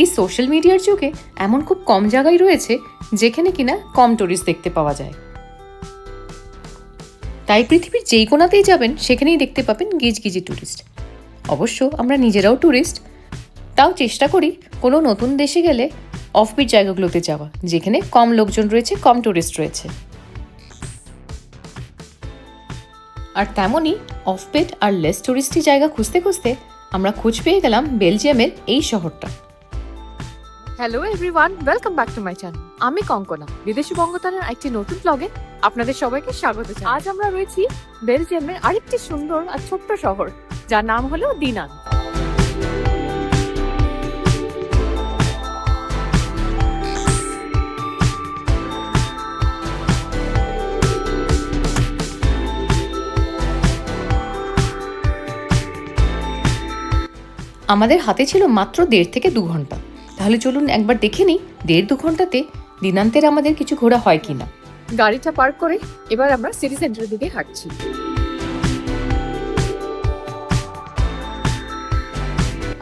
এই সোশ্যাল মিডিয়ার যুগে এমন খুব কম জায়গায় রয়েছে যেখানে কিনা কম টুরিস্ট দেখতে পাওয়া যায়। তাই পৃথিবীর যেই কোনাতেই যাবেন, সেখানেই দেখতে পাবেন গিজগিজি টুরিস্ট অবশ্য আমরা নিজেরাও টুরিস্ট তাও চেষ্টা করি কোনো নতুন দেশে গেলে অফবিট জায়গাগুলোতে যাওয়া, যেখানে কম লোকজন রয়েছে, কম টুরিস্ট রয়েছে। আর তেমনই অফবিট আর লেস টুরিস্টি জায়গা খুঁজতে খুঁজতে আমরা খোঁজ পেয়ে গেলাম বেলজিয়ামের এই শহরটা। Hello everyone welcome back to my channel আমি কঙ্কনা, বিদেশি বঙ্গতানের একটি নতুন ব্লগে আপনাদের সবাইকে স্বাগত আজ আমরা রয়েছি বেলজিয়ামের আরেকটি সুন্দর আর ছোট্ট শহর, যার নাম হলো দিনান আমাদের হাতে ছিল মাত্র দেড় থেকে দু ঘণ্টা। তাহলে চলুন একবার দেখে নিই দেড় দু ঘন্টাতে দিনান্তের আমাদের কিছু ঘোরা হয় কিনা। গাড়িটা পার্ক করে এবার আমরা সিটি সেন্টারের দিকে হাঁটছি।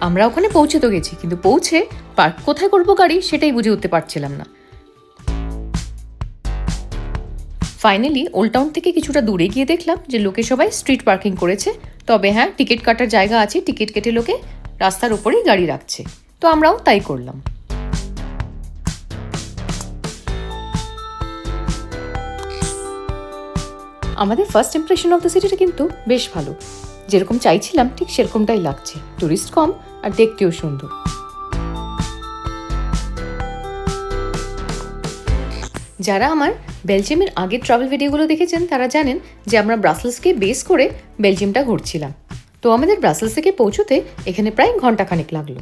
আমরা ওখানে পৌঁছে তো গেছি কিন্তু পৌঁছে পার্ক কোথায় করব গাড়ি সেটাই বুঝে উঠতে পারছিলাম না। ফাইনালি ওল্ড টাউন থেকে কিছুটা দূরে গিয়ে দেখলাম যে লোকে সবাই স্ট্রিট পার্কিং করেছে তবে হ্যাঁ টিকিট কাটার জায়গা আছে টিকিট কেটে লোকে রাস্তার উপরেই গাড়ি রাখছে। তো আমরাও তাই করলাম। আমাদের ফার্স্ট ইমপ্রেশন অফ দ্য সিটিটা কিন্তু বেশ ভালো। যেরকম চাইছিলাম, ঠিক সেরকমটাই লাগছে। টুরিস্ট কম আর দেখতেও সুন্দর। যারা আমার বেলজিয়ামের আগের ট্রাভেল ভিডিওগুলো দেখেছেন, তারা জানেন যে আমরা ব্রাসেলসকে বেস করে বেলজিয়ামটা ঘুরছিলাম। তো আমাদের ব্রাসেলস থেকে পৌঁছতে এখানে প্রায় ঘন্টাখানেক লাগল।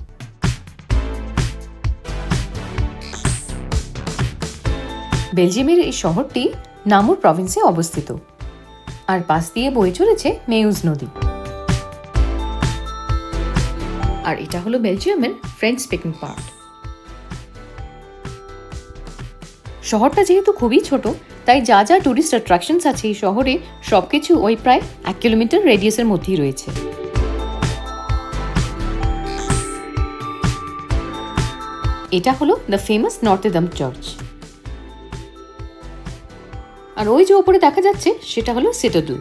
বেলজিয়ামের এই শহরটি নামুর প্রভিন্সে অবস্থিত। আর পাশ দিয়ে বয়ে চলেছে মেউজ নদী। আর এটা হলো বেলজিয়ামের ফ্রেঞ্চ স্পিকিং পার্ট শহরটা যেহেতু খুবই ছোট, তাই যা যা টুরিস্ট অ্যাট্রাকশনস আছে এই শহরে সবকিছু ওই প্রায় এক কিলোমিটার রেডিয়াসের মধ্যেই রয়েছে। এটা হলো the famous Notre Dame church আর ওই যে ওপরে দেখা যাচ্ছে, সেটা হলো সিটাডল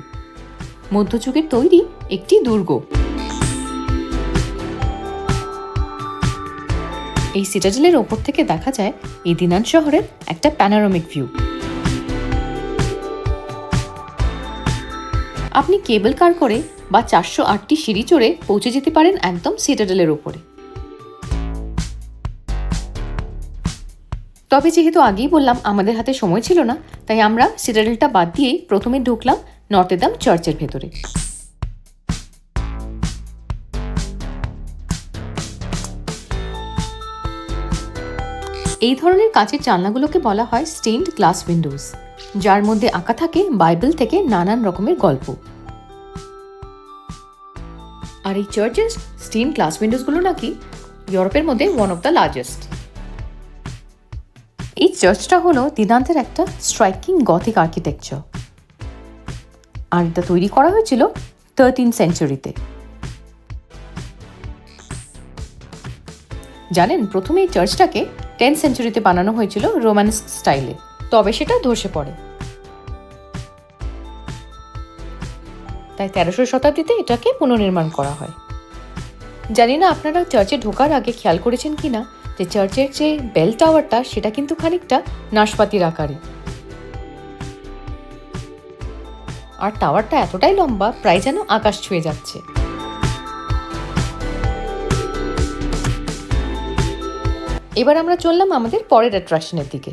মধ্যযুগের তৈরি একটি দুর্গ। এই সিটাডেলের ওপর থেকে দেখা যায় এই দিনান শহরের একটা প্যানারোমিক ভিউ আপনি কেবল কার করে বা চারশো আটটি সিঁড়ি চড়ে পৌঁছে যেতে পারেন একদম সিটাডেলের ওপরে। তবে যেহেতু আগেই বললাম আমাদের হাতে সময় ছিল না, তাই আমরা সিটাডেলটা বাদ দিয়েই প্রথমে ঢুকলাম নর্তেদাম চার্চের ভেতরে। এই ধরনের কাঁচের জানলাগুলোকে বলা হয় স্টেইনড গ্লাস উইন্ডোজ যার মধ্যে আঁকা থাকে বাইবেল থেকে নানান রকমের গল্প। আর এই চার্চের স্টেইন গ্লাস উইন্ডোজগুলো নাকি ইউরোপের মধ্যে ওয়ান অফ দ্য লার্জেস্ট এই চার্চটা হলো দিনান্তের একটা স্ট্রাইকিং গথিক আর্কিটেকচার আর এটা তৈরি করা হয়েছিল থার্টিন সেঞ্চুরিতে জানেন, প্রথমে এই চার্চটাকে টেন সেঞ্চুরিতে বানানো হয়েছিল রোমান্স স্টাইলে তবে সেটা ধসে পড়ে। তাই তেরোশো শতাব্দীতে এটাকে পুনর্নির্মাণ করা হয়। জানি না আপনারা চার্চে ঢোকার আগে খেয়াল করেছেন কি না যে চার্চের যে বেল টাওয়ারটা, সেটা কিন্তু খানিকটা নাশপাতির আকারে। আর টাওয়ারটা এতটাই লম্বা, প্রায় যেন আকাশ ছুঁয়ে যাচ্ছে। এবার আমরা চললাম আমাদের পরের অ্যাট্রাকশনের দিকে।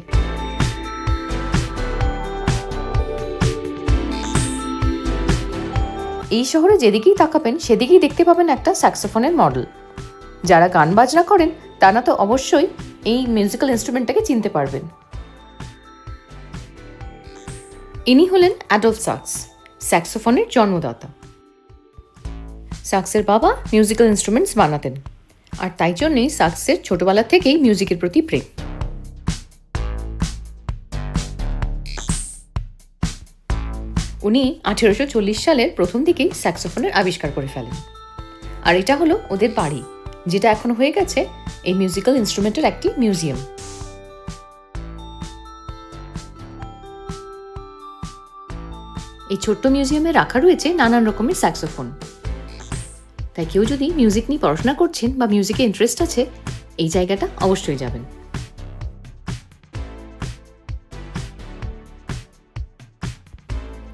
এই শহরে যেদিকেই তাকাবেন, সেদিকেই দেখতে পাবেন একটা স্যাক্সোফোনের মডেল যারা গান বাজনা করেন তারা তো অবশ্যই এই মিউজিক্যাল ইনস্ট্রুমেন্টটাকে চিনতে পারবেন। ইনি হলেন অ্যাডলফ সাক্স, স্যাক্সোফোনের জন্মদাতা। সাক্সের বাবা মিউজিক্যাল ইনস্ট্রুমেন্টস বানাতেন, আর তাই জন্যই সাক্সের ছোটবেলা থেকেই মিউজিকের প্রতি প্রেম। উনি আঠেরোশো চল্লিশ সালের প্রথম দিকেই স্যাক্সোফোনের আবিষ্কার করে ফেলেন, আর এটা হলো ওদের বাড়ি। যেটা এখন হয়ে গেছে, এই মিউজিক্যাল ইনস্ট্রুমেন্টের একটি মিউজিয়াম এই ছোট্ট মিউজিয়ামে রাখা রয়েছে নানান রকমের স্যাক্সোফোন তাই কেউ যদি মিউজিক নিয়ে পড়াশোনা করছেন বা মিউজিকে ইন্টারেস্ট আছে, এই জায়গাটা অবশ্যই যাবেন।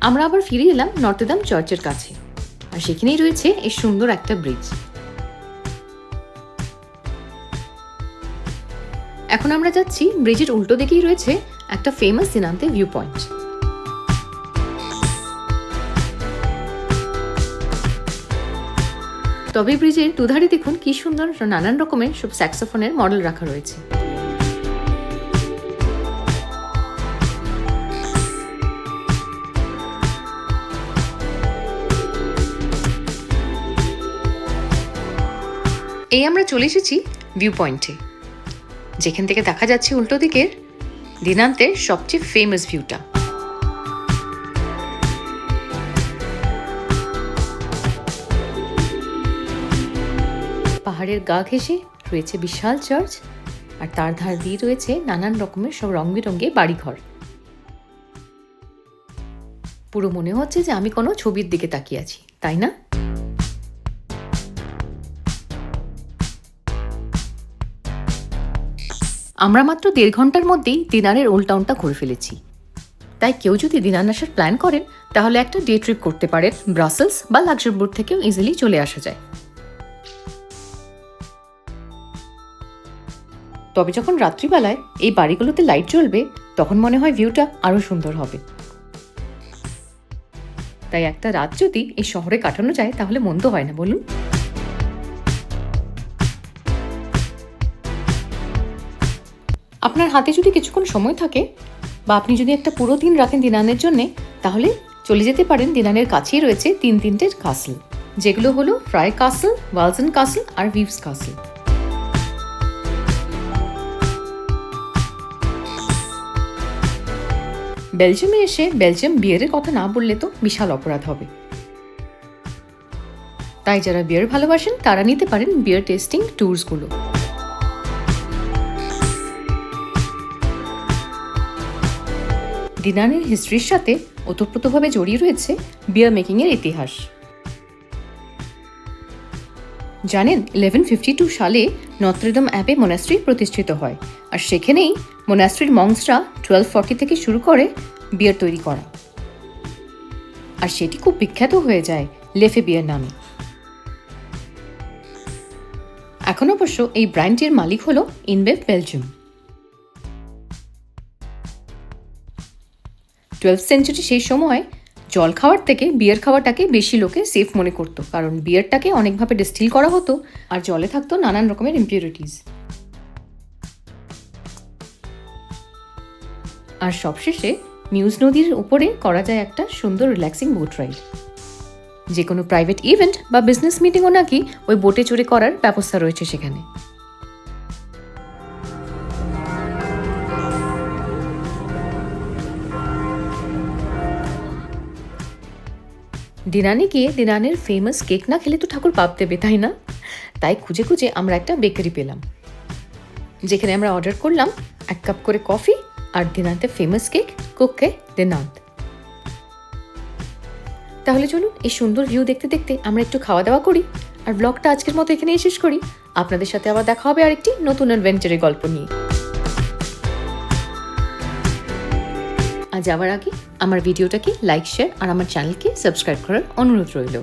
আমরা আবার ফিরে এলাম নর্তেদাম চার্চের কাছে। আর সেখানেই রয়েছে এই সুন্দর একটা ব্রিজ আমরা যাচ্ছি ব্রিজের উল্টো দিকেই রয়েছে একটা ফেমাস দিনান্তে ভিউ পয়েন্ট তবে ব্রিজের দুধারে দেখুন কি সুন্দর নানান রকমের সব স্যাক্সোফোনের মডেল রাখা রয়েছে। এই আমরা চলে এসেছি ভিউ পয়েন্টে যেখান থেকে দেখা যাচ্ছে উল্টো দিকের দিনান্তের সবচেয়ে ফেমাস ভিউটা পাহাড়ের গা ঘেঁষে রয়েছে বিশাল চার্চ আর তার ধার দিয়ে রয়েছে নানান রকমের সব রং বেরঙে বাড়িঘর। পুরো মনে হচ্ছে যে আমি কোনো ছবির দিকে তাকিয়ে আছি, তাই না? আমরা মাত্র দেড় ঘণ্টার মধ্যেই দিনারের ওল্ড টাউনটা ঘুরে ফেলেছি। তাই কেউ যদি দিনার আসার প্ল্যান করেন, তাহলে একটা ডে ট্রিপ করতে পারেন। ব্রাসেলস বা লাক্সামবুর্গ থেকেও ইজিলি চলে আসা যায়। তবে যখন রাত্রিবেলায় এই বাড়িগুলোতে লাইট জ্বলবে, তখন মনে হয় ভিউটা আরও সুন্দর হবে। তাই একটা রাত যদি এই শহরে কাটানো যায়, তাহলে মন্দ হয় না, বলুন? আপনার হাতে যদি কিছুক্ষণ সময় থাকে বা আপনি যদি একটা পুরো দিন রাখেন দিনানের জন্যে, তাহলে চলে যেতে পারেন। দিনানের কাছেই রয়েছে তিন তিনটের কাসল যেগুলো হলো ফ্রাই কাসল ওয়ালসন কাসল আর ভিভস কাসল বেলজিয়ামে এসে বেলজিয়াম বিয়ারের কথা না বললে তো বিশাল অপরাধ হবে। তাই যারা বিয়ার ভালোবাসেন, তারা নিতে পারেন বিয়ার টেস্টিং ট্যুরসগুলো দিনানের হিস্ট্রির সাথে ওতপ্রোতভাবে জড়িয়ে রয়েছে বিয়ার মেকিংয়ের ইতিহাস। জানেন ইলেভেন ফিফটি টু সালে নত্রদম অ্যাপে মোনাস্ট্রি প্রতিষ্ঠিত হয় আর সেখানেই মোনাস্ট্রির মংসরা টুয়েলভ ফর্টি থেকে শুরু করে বিয়ার তৈরি করা। আর সেটি খুব বিখ্যাত হয়ে যায় লেফে বিয়ার নামে। এখন অবশ্য এই ব্র্যান্ডটির মালিক হলো ইনবেভ বেলজিয়াম। টুয়েলভ সেঞ্চুরি সেই সময় জল খাওয়ার থেকে বিয়ার খাওয়াটাকে বেশি লোকে সেফ মনে করতো। কারণ বিয়ারটাকে অনেকভাবে ডিস্টিল করা হতো আর জলে থাকতো নানান রকমের ইম্পিউরিটিস আর সবশেষে মিউজ নদীর উপরে করা যায় একটা সুন্দর রিল্যাক্সিং বোট রাইড যে কোনো প্রাইভেট ইভেন্ট বা বিজনেস মিটিংও নাকি ওই বোটে চড়ে করার ব্যবস্থা রয়েছে সেখানে। দিনানে গিয়ে দিনানের ফেমাস কেক না খেলে তো ঠাকুর পাপ দেবে, তাই না? তাই খুঁজে খুঁজে আমরা একটা বেকারি পেলাম। যেখানে আমরা অর্ডার করলাম এক কাপ করে কফি আর দিনান্তে ফেমাস কেক কোককে দিনান্ত তাহলে চলুন এই সুন্দর ভিউ দেখতে দেখতে আমরা একটু খাওয়া দাওয়া করি আর ব্লগটা আজকের মতো এখানেই শেষ করি। আপনাদের সাথে আবার দেখা হবে আরেকটি নতুন অ্যাডভেঞ্চারের গল্প নিয়ে। আর যাওয়ার আগে আমার ভিডিওটাকে লাইক শেয়ার আর আমার চ্যানেলকে সাবস্ক্রাইব করার অনুরোধ রইল।